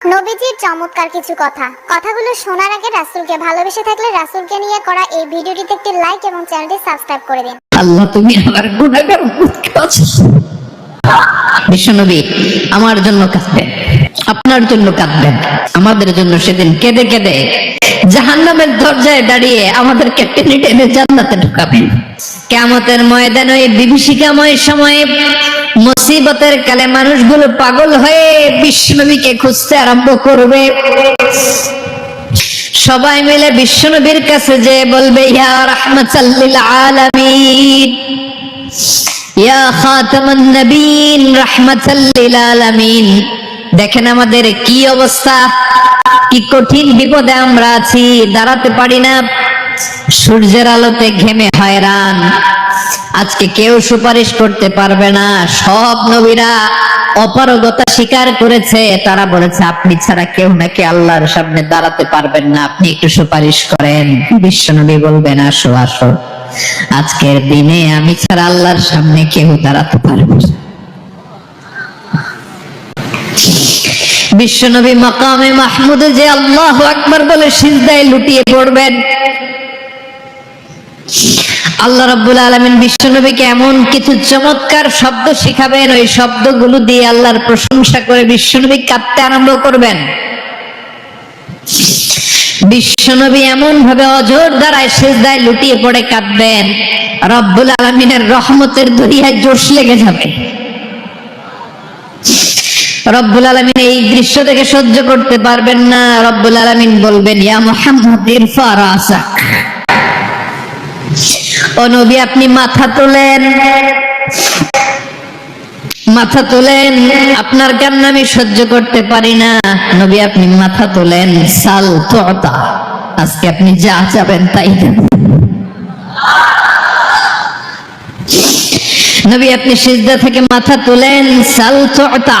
নবীজির চমৎকার কিছু কথা। কথাগুলো শোনার আগে রাসূলকে ভালোবেসে থাকলে রাসূলকে নিয়ে করা এই ভিডিওটিতে একটি লাইক এবং চ্যানেলটি সাবস্ক্রাইব করে দিন। আল্লাহ, তুমি আমার গুণাগার বিশ্বনবী, আমার জন্য কাঁদবেন, আপনার জন্য কাঁদবেন। আমাদের জন্য সেদিন কেঁদে কেঁদে জাহান্নামের দরজায় দাঁড়িয়ে আমাদেরকে টেনে টেনে জান্নাতে ঢুকাবেন। কেমতের ময়দানে ওই বিভীষিকাময় সময়ে মুসিবতের কালে মানুষগুলো পাগল হয়ে বিশ্বনবীকে খুঁজতে আরম্ভ করবে। সবাই মিলে বিশ্বনবীর কাছে যে বলবে দেখেন আমাদের কি অবস্থা, কি কঠিন বিপদে আমরা আছি, দাঁড়াতে পারি না। সূর্যের আলোতে ঘেমে হয়রান। আজকে কেউ সুপারিশ করতে পারবে না। সব নবীরা অপারগতা স্বীকার করেছে। তারা বলেছে, আপনি ছাড়া কেউ নাকি আল্লাহর সামনে দাঁড়াতে পারবেন না। আপনি একটু সুপারিশ করেন। বিশ্বনবী বলবেন, আসো আসো। আজকের দিনে আমি ছাড়া আল্লাহর সামনে কেউ দাঁড়াতে পারবে না। বিশ্বনবী মাকামে মাহমুদে যে আল্লাহ আকবার বলে সিজদায় লুটিয়ে পড়বেন। আল্লাহ রাব্বুল আলামিন বিশ্বনবীকে এমন কিছু চমৎকার শব্দ শিখাবেন, ওই শব্দগুলো দিয়ে আল্লাহর প্রশংসা করে বিশ্বনবী কাঁদতে আরম্ভ করবেন। বিশ্বনবী এমন ভাবে অজর দ্বারায় সেজদায় লুটিয়ে পড়ে কাঁদবেন, রব্বুল আলামিনের রহমতের দরিয়ায় জোশ লেগে যাবে। রব্বুল আলামিন এই দৃশ্য থেকে সহ্য করতে পারবেন না, রব্বুল আলামিন বলবেন, ইয়া মুহাম্মদ, ইরফা রাসাক ও নবী, আপনি মাথা তোলেন। মাথা তোলেন, আপনার কান্না আমি সহ্য করতে পারি না। নবী, আপনি মাথা তোলেন, সাল তোতা। আজকে আপনি যা চাবেন তাই নবী, আপনি সিজদা থেকে মাথা তোলেন, সাল তোতা।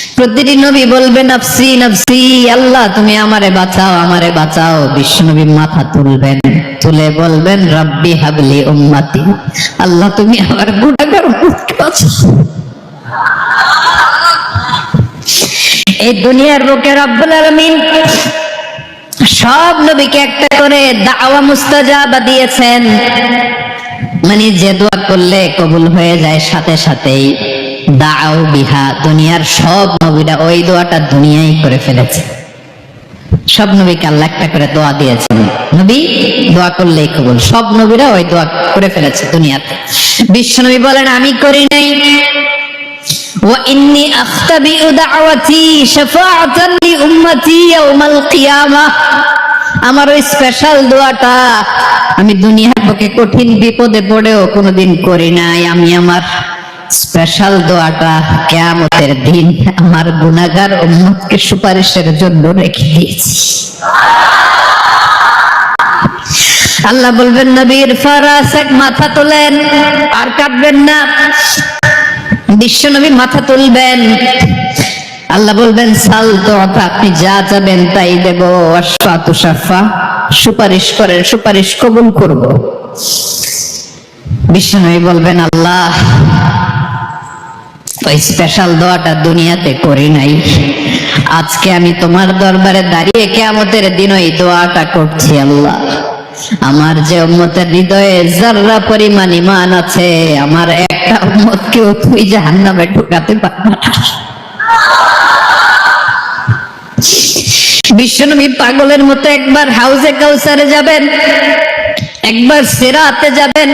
প্রতিটি নবী বলবে, নাফসি নাফসি, আল্লাহ, তুমি আমারে বাঁচাও আমারে বাঁচাও। বিশ্বনবী মাথা তুলবেন, তুলে বলবেন, রব্বি হাবলি উম্মাতি, আল্লাহ, তুমি আমার গুণাগার বাঁচাও। এই দুনিয়ার বুকে রব্বুল আলামিন সব নবীকে একটা করে দাওয়া মুস্তাজাবা দিয়েছেন। মানে যে দোয়া করলে কবুল হয়ে যায় সাথে সাথেই। দাও বিহা দুনিয়ার সব নবীরা ওই দোয়াটা দুনিয়াই করে ফেলেছে সব নবীকে আল্লাহ একটা করে দোয়া দিয়েছেন নবী দোয়া করলেই কবুল সব নবীরা ওই দোয়া করে ফেলেছে দুনিয়াতে বিশ্ব নবী বলেন আমি করি নাই وإني أختبئ دعوتي شفاعة لأمتي يوم القيامة আমার ওই স্পেশাল দোয়াটা আমি দুনিয়ার বুকে কঠিন বিপদে পড়েও কোনোদিন করি নাই আমি আমার স্পেশাল দোয়াটা কেয়ামতের দিন আমার গুনাহগার উম্মতকে সুপারিশের জন্য রেখে দিয়েছি। আল্লাহ বলবেন, নবীর ফারাস এক মাথা তোলেন, আর কাটবেন না। বিশ্বনবী মাথা তুলবেন। আল্লাহ বলবেন, সাল তো আপনি যা চাবেন তাই দেব। আশফা তুষাফা সুপারিশ করেন, সুপারিশ কবুল করব। বিশ্বনবী বলবেন, আল্লাহ ওই স্পেশাল দোয়াটা দুনিয়াতে করি নাই। আজকে আমি তোমার দরবারে দাঁড়িয়ে কেমতের দিন ওই দোয়াটা করছি, আল্লাহ। আমার যে উম্মতের হৃদয়ে যার্রা পরিমাণ ইমান আছে, আমার একটা উম্মতকেও তুই জাহান্নামে ঢুকাতে পারবে না। বিশ্বনবী পাগলের মতো একবার হাউজে কাউসারে যাবেন, একবার সেরাতে যাবেন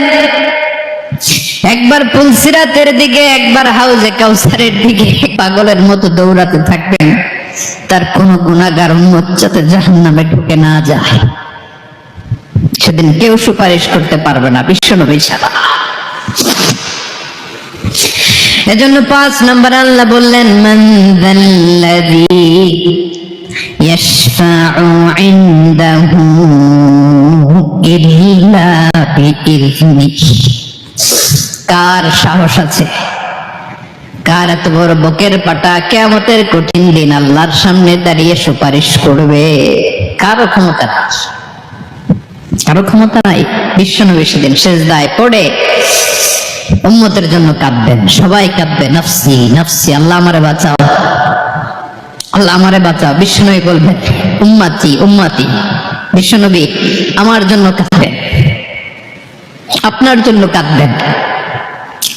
একবার পুলসিরাতের দিকে একবার হাউজে কাউসারের দিকে পাগলের মতো দৌড়াতে থাকবেন তার কোনো গুণাগার উন্মত যাতে জাহান্নামে ঢুকে না যায় সেদিন কেউ সুপারিশ করতে পারবে না বিশ্বনবী ছাড়া এজন্য পাঁচ নম্বর আল্লাহ বললেন মান যাল্লাযী يشفع عنده إلا بإذنه কার সাহস আছে? কার এত বড় বকের পাটা? কেমতের কঠিন দিন আল্লাহর সামনে দাঁড়িয়ে সুপারিশ করবে। কারও ক্ষমতা কারও ক্ষমতা নাই। বিশ্বনবী সেদিন শেষ দায় পড়ে উম্মতের জন্য কাঁদবেন। সবাই কাঁদবে, নফসি নফসি, আল্লাহ আমারে বাঁচাও। আল্লাহ আমারে বাঁচাও। বিশ্বনবী বলবেন, উম্মাতি উম্মাতি বিশ্বনবী আমার জন্য কাঁদবেন। আপনার জন্য কাঁদবেন।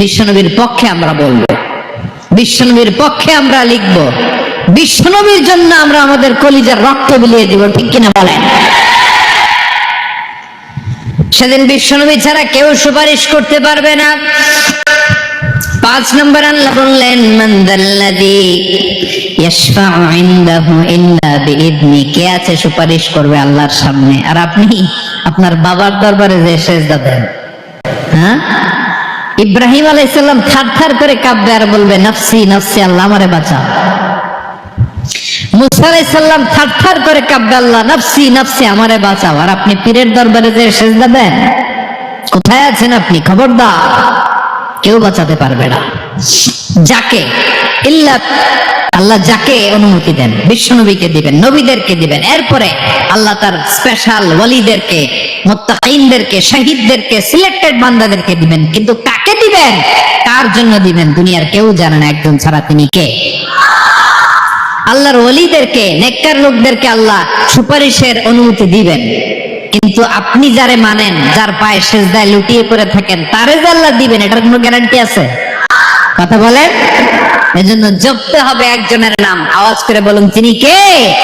বিশ্বনবীর পক্ষে আমরা বলব। বিশ্বনবীর পক্ষে আমরা লিখব। বিশ্বনবীর জন্য আমরা আমাদের কলিজার রক্ত বিলিয়ে দিব, ঠিক কিনা বলেন? সেদিন বিশ্বনবী ছাড়া কেউ সুপারিশ করতে পারবে না। পাঁচ নম্বর আল্লাহ বললেন মান্দাল্লাদি ইল্লা কে আছে সুপারিশ করবে আল্লাহর সামনে? আর আপনি আপনার বাবার দরবারে যে সেজদা দেন হ্যাঁ? ইব্রাহিম আলাইসাল্লাম থার থার করে কাঁদবে আর বলবে, নফসি নফসি, আল্লাহ আমারে বাঁচাও। মুসা আলাইসাল্লাম থার থার করে আল্লাহ, নফসি নফসি, আমারে বাঁচাও। আর আপনি পীরের দরবারে যে সেজদা দেন, কোথায় আছেন আপনি? খবরদার, কেউ বাঁচাতে পারবে না। যাকে, ইল্লা আল্লাহ যাকে অনুমতি দেন, বিশ্বনবীকে দিবেন, নবীদেরকে দিবেন, এরপরে আল্লাহ তার স্পেশাল ওয়ালিদেরকে মুত্তাকিনদেরকে, শহীদদেরকে, সিলেক্টেড বান্দাদেরকে দিবেন। কিন্তু কাকে দিবেন? কার জন্য দিবেন? দুনিয়ার কেউ জানে না একজন ছাড়া তিনি কে। আল্লাহর ওলিদেরকে, নেককার লোকদেরকে আল্লাহ সুপারিশের অনুমতি দিবেন। কিন্তু আপনি যারে মানেন, যার পায়ে সেজদায় লুটিয়ে পড়ে থাকেন, তারে যে আল্লাহ দিবেন, এটার কোনো গ্যারান্টি আছে? কথা বলেন? এজন্য জপতে হবে একজনের নাম। আওয়াজ করে বলুন, তিনি কে?